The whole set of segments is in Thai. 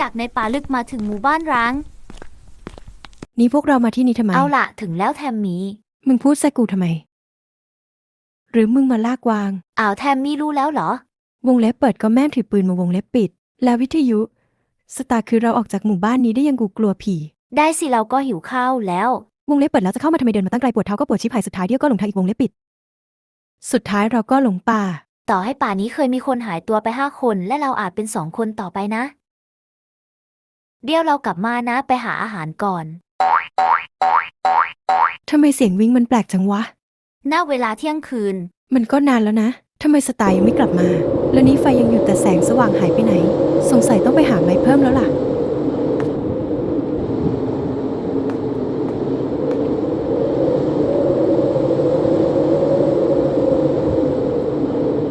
จากในป่าลึกมาถึงหมู่บ้านร้าง นี่พวกเรามาที่นี่ทำไม เอาละถึงแล้วแทมมี่ มึงพูดใส่กูทำไม หรือมึงมาลากวาง อ้าวแทมมี่รู้แล้วเหรอ วงเล็บเปิดก็แม่งถือปืนมาวงเล็บปิด แล้ววิทยุ สตาร์คือเราออกจากหมู่บ้านนี้ได้ยังกูกลัวผี ได้สิเราก็หิวข้าวแล้ว วงเล็บเปิดแล้วจะเข้ามาทำไมเดินมาตั้งไกลปวดเท้าก็ปวดชิบหายสุดท้ายเดียวก็หลงทางอีกวงเล็บปิด สุดท้ายเราก็หลงป่า ต่อให้ป่านี้เคยมีคนหายตัวไปห้าคน และเราอาจเป็นสองคนต่อไปนะ เดี๋ยวเรากลับมานะไปหาอาหารก่อน ทำไมเสียงวิ่งมันแปลกจังวะณเวลาเที่ยงคืน มันก็นานแล้วนะทำไมสตาร์ยังไม่กลับมา แล้วนี้ไฟยังอยู่แต่แสงสว่างหายไปไหน สงสัยต้องไปหาไม้เพิ่มแล้วล่ะ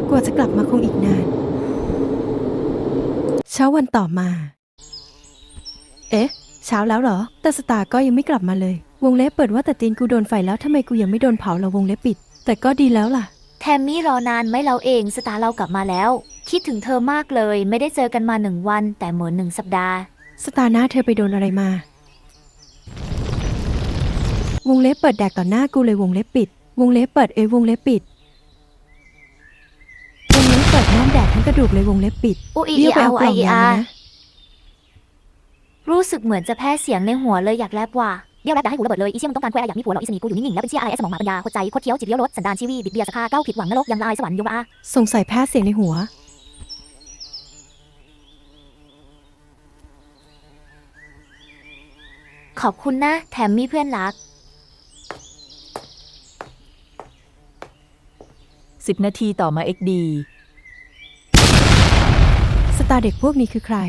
กว่าจะกลับมาคงอีกนาน เช้าวันต่อมา เอ๊ะ เช้าแล้วเหรอ แต่สตาร์ก็ยังไม่กลับมาเลย วงเล็บเปิดว่าแต่ตีนกูโดนไฟแล้วทำไมกูยังไม่โดนเผาละวงเล็บปิด แต่ก็ดีแล้วล่ะ แทมมี่รอนานไหมเราเองสตาร์เรากลับมาแล้ว คิดถึงเธอมากเลย ไม่ได้เจอกันมาหนึ่งวัน แต่เหมือนหนึ่งสัปดาห์ สตาร์หน้าเธอไปโดนอะไรมา วงเล็บเปิดแดกต่อหน้ากูเลยวงเล็บปิด วงเล็บเปิดเอยวงเล็บปิดวงเล็บเปิดน้ำแดกทั้งกระดูกเลยวงเล็บปิดอุยเรียกไปเอาเอากไอล่องยาอามานะ รู้สึกเหมือนจะแพ้เสียงในหัวเลยอยากแลบว่ะเดี๋ยวแลบด่าให้หูระเบิดเลยอีเชี่ยมึงต้องการแควอยากมีผัวเหรออีสนีกูอยู่นิ่งๆแล้วเป็นเชี่ยอะไรสมองหมาปัญญาโคตรใจโคตรเคี้ยวจิตเลี้ยวรถสันดานชีวีบิดเบียร์สคาเก้าผิดหวังนรกยังละอายสวรรค์ยมอาสงสัยแพ้เสียงในหัว ขอบคุณนะ แถมมีเพื่อนรัก 10 นาทีต่อมา XD สตาร์เด็กพวกนี้คือใคร